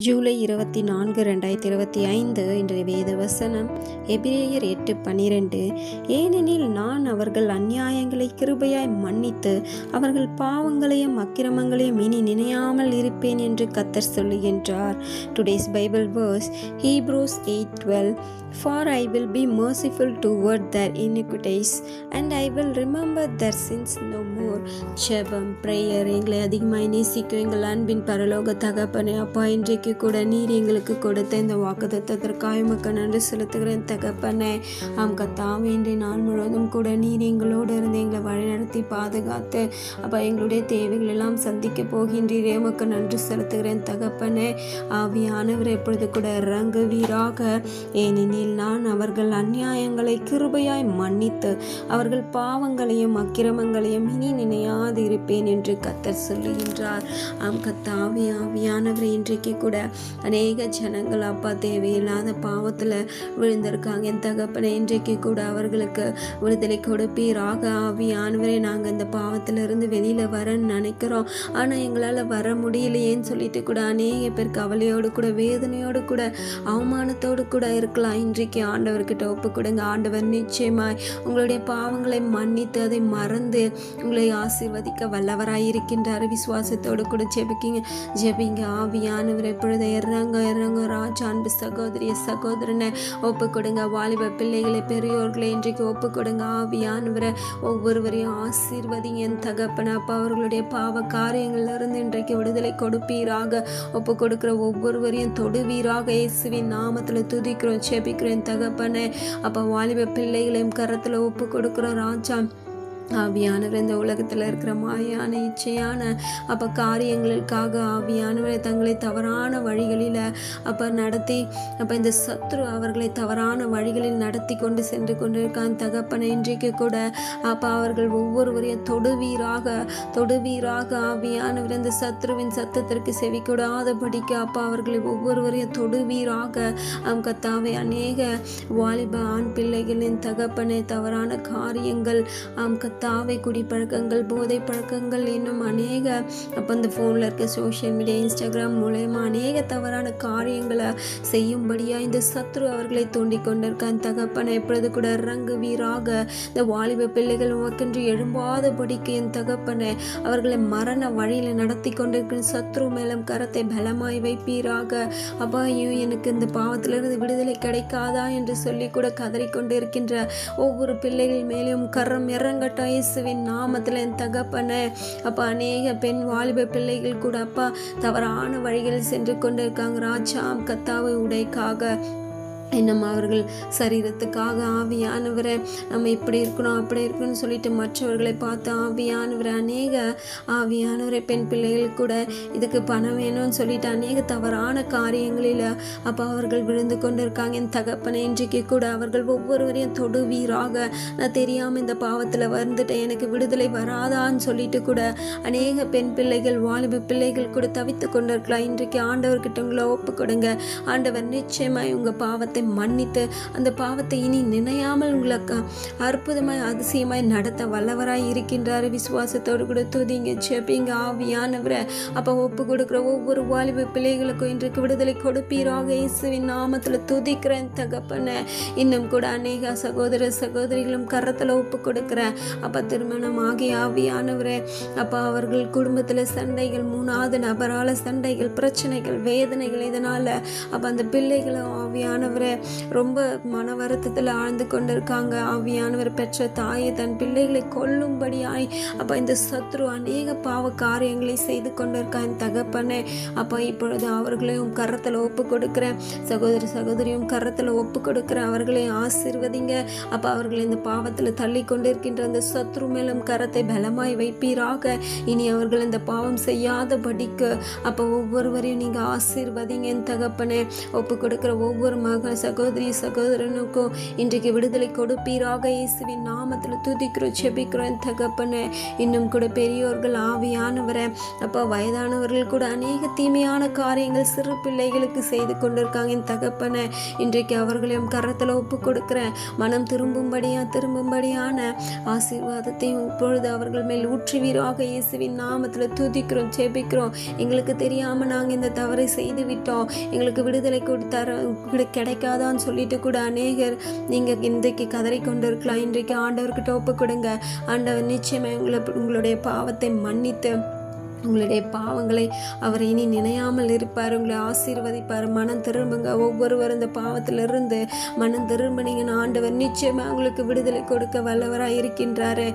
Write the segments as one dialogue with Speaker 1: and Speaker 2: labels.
Speaker 1: ஜூலை இருபத்தி நான்கு ரெண்டாயிரத்தி இருபத்தி ஐந்து இன்றைய வேத வசனம் எபிரேயர் எட்டு பன்னிரெண்டு ஏனெனில் நான் அவர்கள் அநியாயங்களை கிருபையாய் மன்னித்து அவர்கள் பாவங்களையும் அக்கிரமங்களையும் இனி நினையாமல் இருப்பேன் என்று கத்தர் சொல்லுகின்றார். Today's Bible verse Hebrews eight twelve for I will be merciful toward their iniquities and I will remember their sins no more ஜெபம் ப்ரேயர் எங்களை அதிகமாக நேசிக்கும் எங்கள் அன்பின் பரலோக தகப்பனே அப்பா இன்றைக்கு கூட நீர் எங்களுக்கு கொடுத்த இந்த வாக்குதத்தத்திற்காக உமக்கு நன்றி செலுத்துகிறேன். தகப்பனே ஆம் கத்தாவே இன்றைய நாள் முழுவதும் கூட நீர் எங்களோடு இருந்து எங்களை வழிநடத்தி பாதுகாத்து அப்போ எங்களுடைய தேவைகள் எல்லாம் சந்திக்க போகின்றீரே. உமக்கு நன்றி செலுத்துகிறேன். தகப்பனே ஆவியானவர் எப்பொழுது கூட இறங்குவீராக. ஏனெனில் நான் அவர்கள் அநியாயங்களை கிருபையாய் மன்னித்து அவர்கள் பாவங்களையும் அக்கிரமங்களையும் இனி நினையாது இருப்பேன் என்று கத்தர் சொல்லுகின்றார். ஆம் கத்தாவி ஆவியானவர் இன்றைக்கு கூட அநேக ஜனங்கள் அப்பா தேவையில்லாத பாவத்தில் விழுந்திருக்காங்க. என் தகப்பனை இன்றைக்கு கூட அவர்களுக்கு விடுதலை கொடுப்பீராக. ஆவியானவரை நாங்கள் இந்த பாவத்திலிருந்து வெளியில் வரன்னு நினைக்கிறோம். ஆனால் எங்களால் வர முடியலையேன்னு சொல்லிட்டு கூட அநேக பேர் கவலையோடு கூட வேதனையோடு கூட அவமானத்தோடு கூட இருக்கலாம். இன்றைக்கு ஆண்டவர்கிட்ட ஒப்பு கொடுங்க. ஆண்டவர் நிச்சயமாய் உங்களுடைய பாவங்களை மன்னித்து அதை மறந்து உங்களை ஆசீர்வதிக்க வல்லவராய் இருக்கின்றார் விசுவாசத்தோடு கூட ஜெபிக்கிங்க. ஜெபிங்க. ஆவியானவர் எப்பொழுது இறங்க இறங்க ராஜா அன்பு சகோதரிய சகோதரனை ஒப்பு கொடுங்க வாலிப பிள்ளைகளை பெரியோர்களை இன்றைக்கு ஒப்பு கொடுங்க ஆவியானவரை ஒவ்வொருவரையும் ஆசீர்வதிங்க என் தகப்பன அப்பா அவர்களுடைய பாவ காரியங்களிலிருந்து இன்றைக்கு விடுதலை கொடுப்பீராக. ஒப்பு கொடுக்குற ஒவ்வொருவரையும் தொடுவீராக. இயேசுவின் நாமத்தில் துதிக்கிறோம் செபிக்கிறோம். தகப்பனை அப்போ வாலிப பிள்ளைகளையும் கரத்தில் ஒப்பு கொடுக்குறோம் ராஜா ஆவியானவர் இந்த உலகத்தில் இருக்கிற மாயான இச்சையான அப்போ காரியங்களுக்காக ஆவியானவரை தங்களை தவறான வழிகளில் அப்போ நடத்தி அப்போ இந்த சத்ரு அவர்களை தவறான வழிகளில் நடத்தி கொண்டு சென்று கொண்டிருக்கான். தகப்பனை இன்றைக்கு கூட அப்போ அவர்கள் ஒவ்வொருவரையும் தொடுவீராக தொடுவீராக ஆவியானவர் இந்த சத்ருவின் சத்தத்திற்கு செவிக்கூடாதபடிக்கு அப்போ அவர்களை ஒவ்வொருவரையும் தொடுவீராக. அவன் கத்தாவை அநேக வாலிப ஆண் பிள்ளைகளின் தகப்பனை தவறான காரியங்கள் ஆம் கத்தாவை குடிப்பழக்கங்கள் போதை பழக்கங்கள் இன்னும் அநேக அப்போ இந்த ஃபோனில் இருக்க சோஷியல் மீடியா இன்ஸ்டாகிராம் மூலயமா அநேக தவறான காரியங்களை செய்யும்படியாக இந்த சத்ரு அவர்களை தூண்டி கொண்டிருக்கான். தகப்பனை எப்பொழுது கூட இறங்குவீராக இந்த வாலிப பிள்ளைகள் உமக்கென்று எழும்பாதபடிக்கு என் தகப்பனை அவர்களை மரண வழியில் நடத்தி கொண்டிருக்கிற சத்ரு மேலும் கரத்தை பலமாய் வைப்பீராக. அபாயும் ஐயோ எனக்கு இந்த பாவத்திலிருந்து விடுதலை கிடைக்காதா என்று சொல்லி கூட கதறிக்கொண்டு இருக்கின்ற ஒவ்வொரு பிள்ளைகள் மேலும் கரம் இறங்கட்டும். இயேசுவின் நாமத்தில் என் தகப்பனை அப்போ அநேக பெண் வாலிப பிள்ளைகள் கூட அப்பா தவறான வழிகளில் சென்று கொண்டு இருக்காங்க ராஜா கத்தாவை உடைக்காக இன்னும் அவர்கள் சரீரத்துக்காக ஆவியானவரை நம்ம இப்படி இருக்கணும் அப்படி இருக்கணும்னு சொல்லிட்டு மற்றவர்களை பார்த்து ஆவியானவரை அநேக ஆவியானவரை பெண் பிள்ளைகள் கூட இதுக்கு பணம் வேணும்னு சொல்லிட்டு அநேக தவறான காரியங்களில் அப்போ அவர்கள் விழுந்து கொண்டு இருக்காங்க என் தகப்பனை இன்றைக்கு கூட அவர்கள் ஒவ்வொருவரையும் தொடுவீராக நான் தெரியாமல் இந்த பாவத்தில் வந்துட்டேன் எனக்கு விடுதலை வராதான்னு சொல்லிட்டு கூட அநேக பெண் பிள்ளைகள் வாலிப பிள்ளைகள் கூட தவித்து கொண்டு இருக்கலாம் இன்றைக்கு ஆண்டவர்கிட்ட உங்களை ஒப்பு கொடுங்க. ஆண்டவர் நிச்சயமாக உங்கள் பாவத்தை மன்னித்து அந்த பாவத்தை இனி நினையாமல் உங்களுக்கு அற்புதமாய் அதிசயமாய் நடத்த வல்லவராய் இருக்கின்றார். விசுவாசத்தோடு கூட துதிங்க செப்பிங்க ஆவியானவரை. அப்போ ஒப்பு கொடுக்குற ஒவ்வொரு வாலிப பிள்ளைகளுக்கும் இன்றைக்கு விடுதலை கொடுப்பீராக. இயேசுவின் நாமத்தில் துதிக்கிறேன் தகப்பன. இன்னும் கூட அநேக சகோதர சகோதரிகளும் கரத்தில் ஒப்பு கொடுக்குறேன் அப்போ திருமணம் ஆகி ஆவியானவரே. அப்போ அவர்கள் குடும்பத்தில் சண்டைகள் மூணாவது நபரால் சண்டைகள் பிரச்சனைகள் வேதனைகள் இதனால் அப்போ அந்த பிள்ளைகளும் ஆவியானவரை. ரொம்ப மன வருத்தத்தில் ஆழ்ந்து கொண்டிருக்காங்க. ஆவியானவர் பெற்ற தாயை தன் பிள்ளைகளை கொல்லும்படியாய் அப்போ இந்த சத்ரு அநேக பாவ காரியங்களை செய்து கொண்டிருக்கான் தகப்பனே. அப்போ இப்பொழுது அவர்களையும் கரத்தில் ஒப்பு கொடுக்குறேன். சகோதர சகோதரியும் கரத்தில் ஒப்பு கொடுக்குறேன். அவர்களை ஆசிர்வதிங்க. அப்போ அவர்கள் இந்த பாவத்தில் தள்ளி கொண்டிருக்கின்ற அந்த சத்ரு மேலும் கரத்தை பலமாய் வைப்பீராக. இனி அவர்கள் இந்த பாவம் செய்யாதபடிக்கு அப்போ ஒவ்வொருவரையும் நீங்கள் ஆசீர்வதிங்க என் தகப்பனே. ஒப்பு கொடுக்குற ஒவ்வொரு மக சகோதரி சகோதரனுக்கும் இன்றைக்கு விடுதலை கொடுப்பீராக இயேசுவின் நாமத்தில் துதிக்கிறோம் செபிக்கிறோம் தகப்பனை. இன்னும் கூட பெரியோர்கள் ஆவியானவரை அப்போ வயதானவர்கள் கூட அநேக தீமையான காரியங்கள் சிறு பிள்ளைகளுக்கு செய்து கொண்டிருக்காங்க. என் தகப்பனை இன்றைக்கு அவர்களையும் கரத்தில் ஒப்பு கொடுக்குறேன் மனம் திரும்பும்படியா திரும்பும்படியான ஆசீர்வாதத்தையும் இப்பொழுது அவர்கள் மேல் ஊற்றுவீராக இயேசுவின் நாமத்தில் துதிக்கிறோம் செபிக்கிறோம். எங்களுக்கு தெரியாமல் நாங்கள் இந்த தவறை செய்து விட்டோம் எங்களுக்கு விடுதலை கொடுத்தார கிடைக்க முடியாதான்னு சொல்லிட்டு கூட அநேகர் நீங்கள் இன்றைக்கு கதறி கொண்டிருக்கலாம். இன்றைக்கு ஆண்டவருக்கு டோப்பு கொடுங்க. ஆண்டவர் நிச்சயமாக உங்களை உங்களுடைய பாவத்தை மன்னித்து உங்களுடைய பாவங்களை அவர் இனி நினையாமல் இருப்பார். உங்களை ஆசீர்வதிப்பார். மனம் திரும்புங்க. ஒவ்வொருவரும் இந்த பாவத்திலிருந்து மனம் திரும்பினீங்கன்னு ஆண்டவர் நிச்சயமாக உங்களுக்கு விடுதலை கொடுக்க வல்லவராக இருக்கின்றாரு.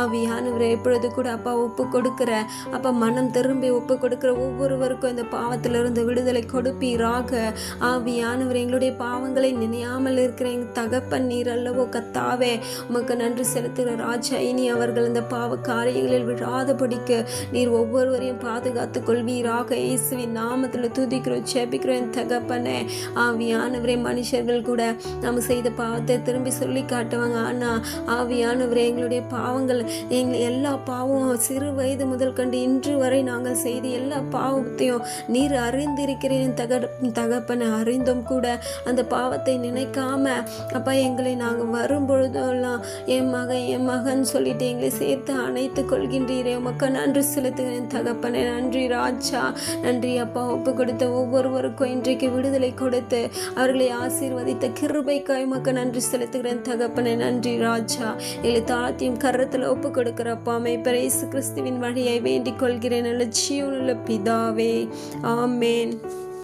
Speaker 1: ஆவியானவரை எப்பொழுது கூட அப்பா ஒப்பு கொடுக்குற அப்பா மனம் திரும்பி ஒப்பு கொடுக்குற ஒவ்வொருவருக்கும் இந்த பாவத்திலிருந்து விடுதலை கொடுப்பீராக. ஆவியானவர் எங்களுடைய பாவங்களை நினையாமல் இருக்கிற எங்கள் தகப்பன் நீர் அல்லவோ கத்தாவே உமக்கு நன்றி செலுத்துகிற ராஜா. இனி அவர்கள் இந்த பாவ காரியங்களில் விழாதபடிக்கு நீர் ஒவ்வொரு ஒவ்வொருவரையும் பாதுகாத்து கொள்வீராக. இயேசுவின் நாமத்தில் துதிக்கிறோம் செபிக்கிறோம் என் தகப்பனே. ஆவியானவரே மனுஷர்கள் கூட நம்ம செய்த பாவத்தை திரும்பி சொல்லி காட்டுவாங்க. ஆனால் ஆவியானவரே எங்களுடைய பாவங்கள் எங்கள் எல்லா பாவம் சிறு வயது முதல் கண்டு இன்று வரை நாங்கள் செய்த எல்லா பாவத்தையும் நீர் அறிந்திருக்கிறேன். தக தகப்பனை அறிந்தும் கூட அந்த பாவத்தை நினைக்காம அப்பா எங்களை நாங்கள் வரும்பொழுதெல்லாம் என் மகன் என் மகன் சொல்லிட்டு எங்களை சேர்த்து அணைத்து கொள்கின்றீரே. உமக்கு நன்றி செலுத்துகிறேன் தகப்பனே நன்றி ராஜா. நன்றி அப்பா ஒப்பு கொடுத்த ஒவ்வொருவருக்கும் இன்றைக்கு விடுதலை கொடுத்து அவர்களை ஆசீர்வதித்த கிருபைக்காய் உமக்கு நன்றி செலுத்துகிறேன் தகப்பனே நன்றி ராஜா. எங்களை தாழ்த்தியும் கரத்தில் ஒப்பு கொடுக்கிறப்பா மெய்ப்பர் இயேசு கிறிஸ்துவின் வழியை வேண்டிக் கொள்கிறேன். நல்ல ஜீவனுள்ள பிதாவே. ஆமேன்.